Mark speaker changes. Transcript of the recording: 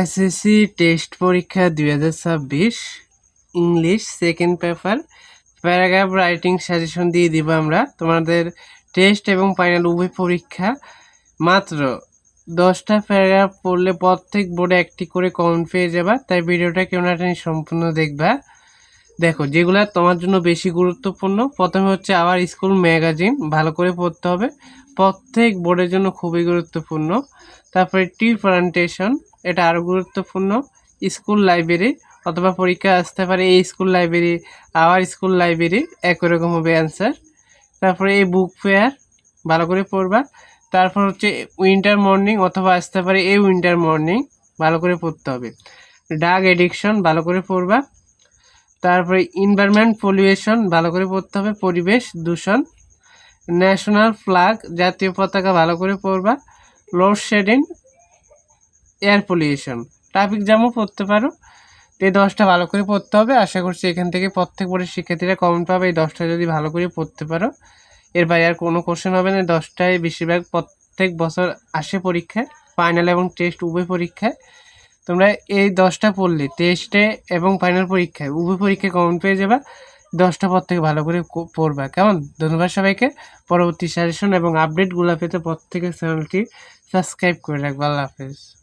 Speaker 1: SSC test পরীক্ষা দুই হাজার ছাব্বিশ, English second paper, paragraph writing suggestion দিয়ে দিব আমরা। তোমাদের টেস্ট এবং ফাইনাল উভয় পরীক্ষা। মাত্র দশটা প্যারাগ্রাফ পড়লে প্রত্যেক বোর্ডে একটি করে কমেন্ট পেয়ে যাবা, তাই ভিডিওটা কেউ না সম্পূর্ণ দেখবা। দেখো, যেগুলো তোমার জন্য বেশি গুরুত্বপূর্ণ, প্রথমে হচ্ছে আবার স্কুল ম্যাগাজিন, ভালো করে পড়তে হবে। প্রত্যেক বোর্ডের জন্য খুবই গুরুত্বপূর্ণ। তারপরে টি প্রেজেন্টেশন এটা আরও গুরুত্বপূর্ণ। স্কুল লাইব্রেরি, অথবা পরীক্ষা আসতে পারে এই school library, our school library, একই রকম হবে অ্যান্সার তারপরে এই বুক ফেয়ার ভালো করে পড়বা। তারপর হচ্ছে উইন্টার মর্নিং অথবা আসতে পারে এই উইন্টার মর্নিং ভালো করে পড়তে হবে। ডাগ এডিকশন ভালো করে পড়বা। তারপরে ইনভায়রনমেন্ট পলিউশন ভালো করে পড়তে হবে। পরিবেশ দূষণ। ন্যাশনাল ফ্ল্যাগ জাতীয় পতাকা, ভালো করে পড়বা। Load shedding air pollution traffic জ্যামও পড়তে পারো। তো এই দশটা ভালো করে পড়তে হবে। আশা করছি এখান থেকে প্রত্যেক বোর্ডের শিক্ষার্থীরা কমেন্ট পাবে। এই দশটা যদি ভালো করে পড়তে পারো। এর বাইরে আর কোনো কোশ্চেন হবে না। দশটায় বেশিরভাগ প্রত্যেক বছর আসে পরীক্ষায়। ফাইনাল এবং টেস্ট উভয় পরীক্ষায়। তোমরা এই দশটা পড়লে টেস্টে এবং ফাইনাল পরীক্ষায়, উভয় পরীক্ষায় কমন পেয়ে যাবা। দশটা পর থেকে ভালো করে পড়বা। কেমন? ধন্যবাদ সবাইকে। পরবর্তী সাজেশন এবং আপডেটগুলো পেতে প্রত্যেকের চ্যানেলটি সাবস্ক্রাইব করে রাখবা। আল্লাহ হাফেজ।